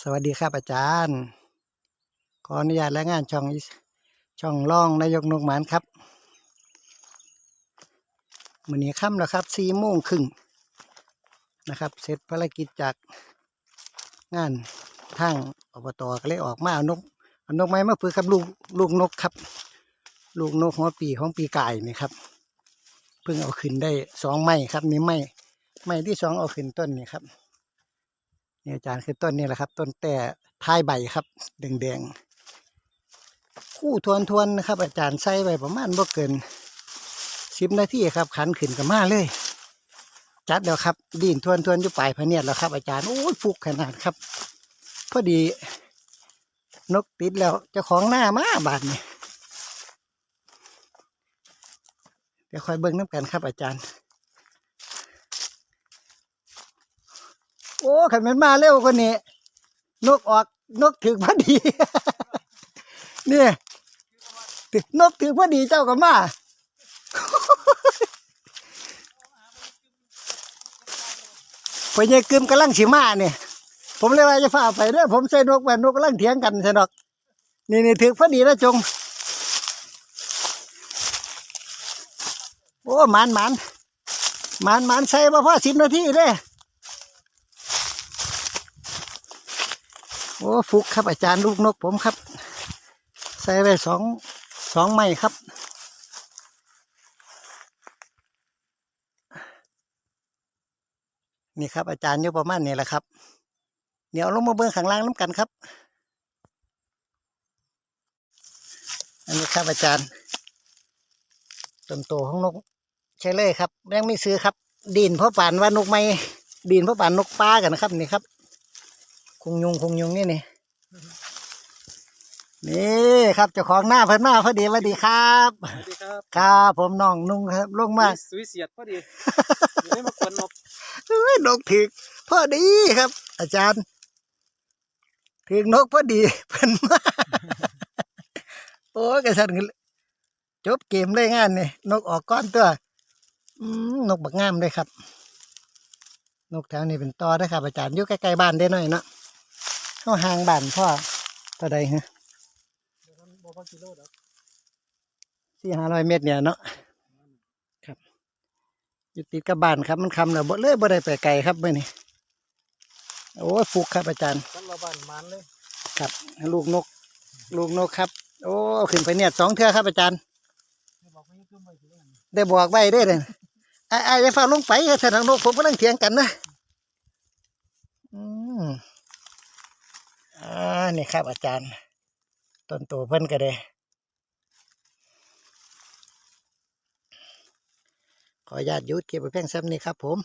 สวัสดีครับอาจารย์ ขออนุญาตและงานช่องช่องร่องนายกนกหมานครับมือนี้ค่ำแล้วครับสี่โมงครึ่งนะครับ เสร็จภารกิจจากงานทางอบตก็เลยออกมาเอานกเอานกไม้มาฝึกครับลูกลูกนกครับ ลูกนกหัวปีของปีไกายนี่ครับเพิ่งเอาขึ้นได้สองไม้ครับนี่ไม้ไม้ที่สองเอาขึ้นต้นนี่ครับ นี่อาจารย์คือต้นนี่แหละครับ ต้นแต่ท้ายใบครับแดงๆคู่ทวนทวนๆนะครับ อาจารย์ใส่ไว้ประมาณบ่เกินสิบนาทีครับ ขันขึ้นกับมาเลย จัดแล้วครับดินทวนทวนอยู่ปลายพเนียดแล้วครับ อาจารย์โอ้ยฟุกขนาดครับ พอดีนกติดแล้วเจ้าของหน้ามาบาดนี่เดี๋ยวคอยเบิ้งน้ำกันครับอาจารย์ โอ้ขันมันมาเร็วกว่านี้ นกออกนกถึงพอดี เนี่ยนกถึงพอดีเจ้าก็มาไปยายกึมกำลังสิมาเนี่ยผมเลยว่าจะพาไปเด้อผมใส่นกแบบนกกำลังเถียงกันใช่นกนี่นี่ถึงพอดีแล้วจง โอ้หมันหมันหมันหมันใส่มาพ่อสิบนาทีเด้ โอ้ฟุกครับอาจารย์ลูกนกผมครับ ใส่ไปสองสองไม้ครับ นี่ครับอาจารย์อยู่ประมาณนี้แหละครับ เดี๋ยวลงมาเบิ้งข้างล่างน้ำกันครับ อันนี้ครับอาจารย์ต้นโตของนกใช่เลยครับยังไม่ซื้อครับ ดินเพราะป่านว่านกไม่ดินเพราะป่านนกป้ากันนะครับนี่ครับ คงยุงคงยุงนี่นี่นี่ครับเจ้าของหน้าเพิ่นมาพอดีสวัสดีครับ สวัสดีครับครับผมน้องนุ่งครับลงมาสุยเสียดพอดีอยู่ได้มากวนนกเอ้ยนกถึกพอดีครับ อาจารย์ถึกนกพอดีเพิ่นมาโอ้ยกระสันกันจบเกมเลยงานนี่นกออกก้อนตัวอืมนกบักงามเลยครับ นกแถวนี้เป็นตอได้อครับอาจารย์อยู่ใกล้ๆบ้านได้หน่อยเนาะ เข้าห่างบ้านพ่อตัวใดฮะบ่พอกิโลดอกสี่ห้าร้อยเมตรเนี่ยเนาะครับอยู่ติดกับบ้านครับมันคำแล้วบ่เลยบ่ได้ไปไกลครับเมื่อนี้โอ้ยฟุกครับอาจารย์สันละบ้านมันเลยครับลูกนก ลูกนกครับ โอ้ขึ้นไปเนี่ยสองเทือครับอาจารย์ไม่บอกไม่ขึ้นไปถึงนั่นได้บอกไว้ได้เลยไอ้ไอ้จะฟ้าลงไปครับท่านนกผมกำลังเถียงกันนะ อืม อ่านี่ครับ อาจารย์ ต้นตัวเพิ่นก็ได้ขออนุญาตยุดเก็บไปเพียงซ้ำนี้ครับผม